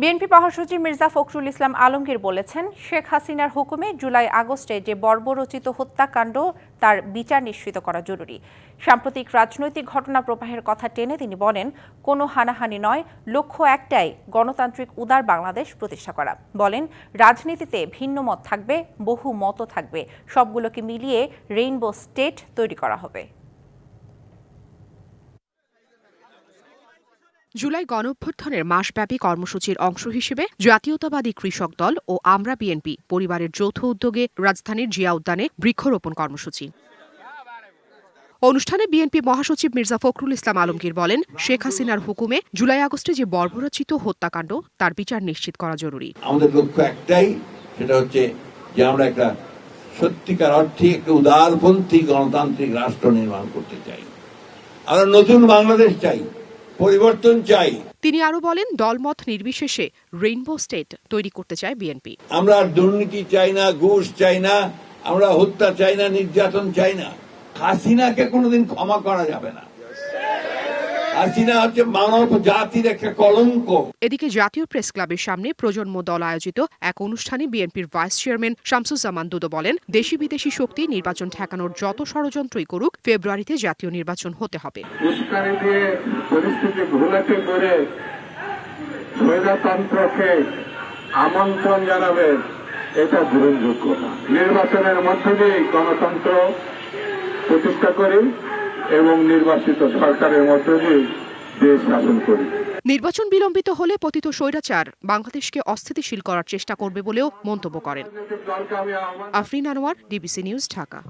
BNP মহাসচিব মির্জা ফখরুল ইসলাম আলমগীর বলেছেন, শেখ হাসিনার হুকুমে জুলাই আগস্টে যে বর্বরচিত হত্যাকাণ্ড, তার বিচার নিশ্চিত করা জরুরি। সাম্প্রতিক রাজনৈতিক ঘটনা প্রবাহের কথা টেনে তিনি বলেন, কোনো হানাহানি নয়, লক্ষ্য একটাই, গণতান্ত্রিক উদার বাংলাদেশ প্রতিষ্ঠা করা। বলেন, রাজনীতিতে ভিন্ন মত থাকবে, বহু মতও থাকবে। সবগুলোকে মিলিয়ে রেইনবো স্টেট তৈরি করা হবে। জুলাই গণঅভ্যুত্থানের মাসব্যাপী কর্মসূচির অংশ হিসেবে জাতীয়তাবাদী কৃষক দল ও আমরা বিএনপি পরিবারের যৌথ উদ্যোগে রাজধানীর জিয়া উদ্যানে বৃক্ষরোপণ কর্মসূচি। অনুষ্ঠানে বিএনপি মহাসচিব মির্জা ফখরুল ইসলাম আলমগীর বলেন, শেখ হাসিনার হুকুমে জুলাই আগস্টে যে বর্বরচিত হত্যাকাণ্ড, তার বিচার নিশ্চিত করা জরুরি। আমাদের লক্ষ্য একটাই, সেটা হচ্ছে যে আমরা একটা সত্যিকার অর্থে একটা উদারপন্থী গণতান্ত্রিক রাষ্ট্র নির্মাণ করতে চাই। নতুন বাংলাদেশ চাই। পরিবর্তন চাই। তিনি আরও বলেন দলমত নির্বিশেষে রেইনবো স্টেট তৈরি করতে চায় বিএনপি। আমরা আর দুর্নীতি চাই না ঘুষ চাই না আমরা হত্যা চাই না নির্যাতন চাই না। হাসিনাকে কোনোদিন ক্ষমা করা যাবে না। হাসিনা হচ্ছে মানব জাতির একটা কলঙ্ক। এদিকে জাতীয় প্রেস ক্লাবের সামনে প্রজন্ম দল আয়োজিত এক অনুষ্ঠানে বিএনপির ভাইস চেয়ারম্যান শামসুজ্জামান দুদো বলেন দেশি বিদেশি শক্তি নির্বাচন ঠেকানোর যত ষড়যন্ত্রই করুক ফেব্রুয়ারিতে জাতীয় নির্বাচন হতে হবে। উস্কানি পরিস্থিতি ঘোলাটে করে স্বৈরতন্ত্রকে আমন্ত্রণ জানাবেন এটা গ্রহণযোগ্য না। নির্বাচনের মধ্য দিয়ে গণতন্ত্র প্রতিষ্ঠা করি। এবং নির্বাচিত সরকারের মধ্য দিয়ে দেশ শাসন করি। নির্বাচন বিলম্বিত হলে পতিত স্বৈরাচার বাংলাদেশকে অস্থিতিশীল করার চেষ্টা করবে বলেও মন্তব্য করেন। Afrin Anwar, DBC news, Dhaka.